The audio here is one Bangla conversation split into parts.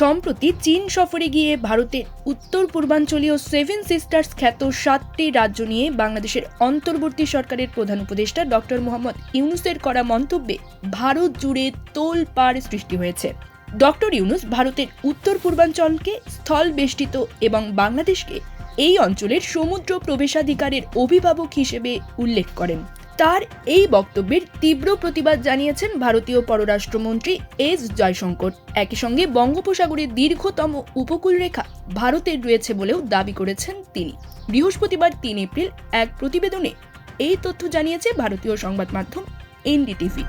সম্প্রতি চীন সফরে গিয়ে ভারতের উত্তর পূর্বাঞ্চলীয় সেভেন সিস্টার্স খ্যাত সাতটি রাজ্য নিয়ে বাংলাদেশের অন্তর্বর্তী সরকারের প্রধান উপদেষ্টা ডক্টর মোহাম্মদ ইউনুসের করা মন্তব্যে ভারত জুড়ে তোলপাড় সৃষ্টি হয়েছে। ডক্টর ইউনুস ভারতের উত্তর পূর্বাঞ্চলকে স্থল বেষ্টিত এবং বাংলাদেশকে এই অঞ্চলের সমুদ্র প্রবেশাধিকারের অভিভাবক হিসেবে উল্লেখ করেন। তার এই বক্তব্যের তীব্র প্রতিবাদ জানিয়েছেন ভারতীয় পররাষ্ট্রমন্ত্রী এস জয়শঙ্কর। একই সঙ্গে বঙ্গোপসাগরের দীর্ঘতম উপকূলরেখা ভারতের রয়েছে বলেও দাবি করেছেন তিনি। বৃহস্পতিবার তিন এপ্রিল এক প্রতিবেদনে এই তথ্য জানিয়েছে ভারতীয় সংবাদ মাধ্যম এনডিটিভি।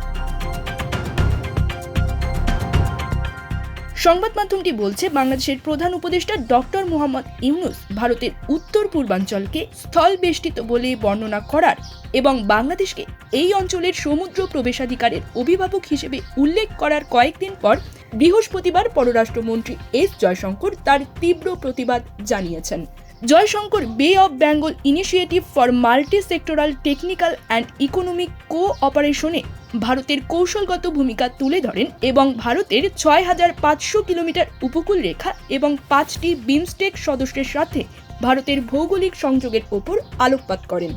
সংবাদ মাধ্যমটি বলছে, বাংলাদেশের প্রধান উপদেষ্টা ডক্টর মোহাম্মদ ইউনুস ভারতের উত্তর পূর্বাঞ্চলকে স্থল বেষ্টিত বলে বর্ণনা করার এবং বাংলাদেশকে এই অঞ্চলের সমুদ্র প্রবেশাধিকারের অভিভাবক হিসেবে উল্লেখ করার কয়েকদিন পর বৃহস্পতিবার পররাষ্ট্রমন্ত্রী এস জয়শঙ্কর তার তীব্র প্রতিবাদ জানিয়েছেন। Jaishankar bay of Bengal initiative for multi sectoral technical and economic কো অপারেশনে ভারতের কৌশলগত ভূমিকা তুলে ধরেন এবং ভারতের ছয় হাজার পাঁচশো কিলোমিটার উপকূল রেখা এবং পাঁচটি বিমস্টেক সদস্যের সাথে ভারতের ভৌগোলিক সংযোগের ওপর আলোকপাত করেন।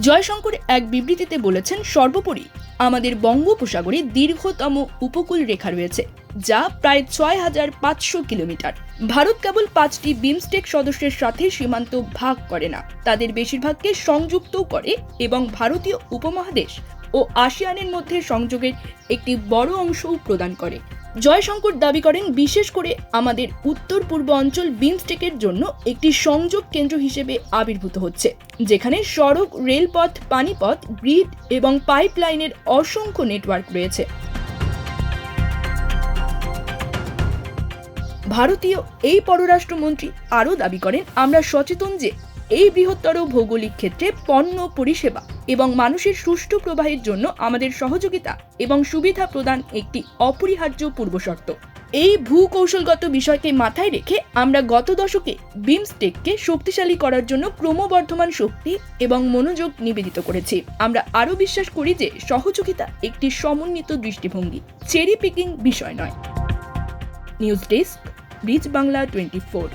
জয়শঙ্কর এক বিবৃতিতে বলেছেন, সর্বোপরি আমাদের বঙ্গোপসাগরে দীর্ঘতম উপকূল রেখা রয়েছে, যা প্রায় ছয় হাজার পাঁচশো কিলোমিটার। ভারত কেবল পাঁচটি বিমস্টেক সদস্যের সাথে সীমান্ত ভাগ করে না, তাদের বেশিরভাগকে সংযুক্ত করে এবং ভারতীয় উপমহাদেশ ও আসিয়ানের মধ্যে সংযোগের একটি বড় অংশও প্রদান করে। জয়শঙ্কর দাবি করেন, বিশেষ করে আমাদের উত্তর পূর্ব অঞ্চল বিমস্টেকের জন্য একটি সংযোগ কেন্দ্র হিসেবে আবির্ভূত হচ্ছে, যেখানে সড়ক, রেলপথ, পানিপথ, গ্রিড এবং পাইপলাইনের অসংখ্য নেটওয়ার্ক রয়েছে। ভারতীয় এই পররাষ্ট্রমন্ত্রী আরও দাবি করেন, আমরা সচেতন যে এই বৃহত্তর ভৌগোলিক ক্ষেত্রে পণ্য পরিষেবা এবং মানুষের সুষ্ঠু প্রবাহের জন্য আমাদের সহযোগিতা এবং সুবিধা প্রদান একটি অপরিহার্য পূর্বশর্ত। এই ভূকৌশলগত বিষয়কে মাথায় রেখে আমরা গত দশকে বিমস্টেককে শক্তিশালী করার জন্য ক্রমবর্ধমান শক্তি এবং মনোযোগ নিবেদিত করেছি। আমরা আরও বিশ্বাস করি যে সহযোগিতা একটি সমন্বিত দৃষ্টিভঙ্গি চেরি পিকিং বিষয় নয়। News desk bridge Bangla twenty four.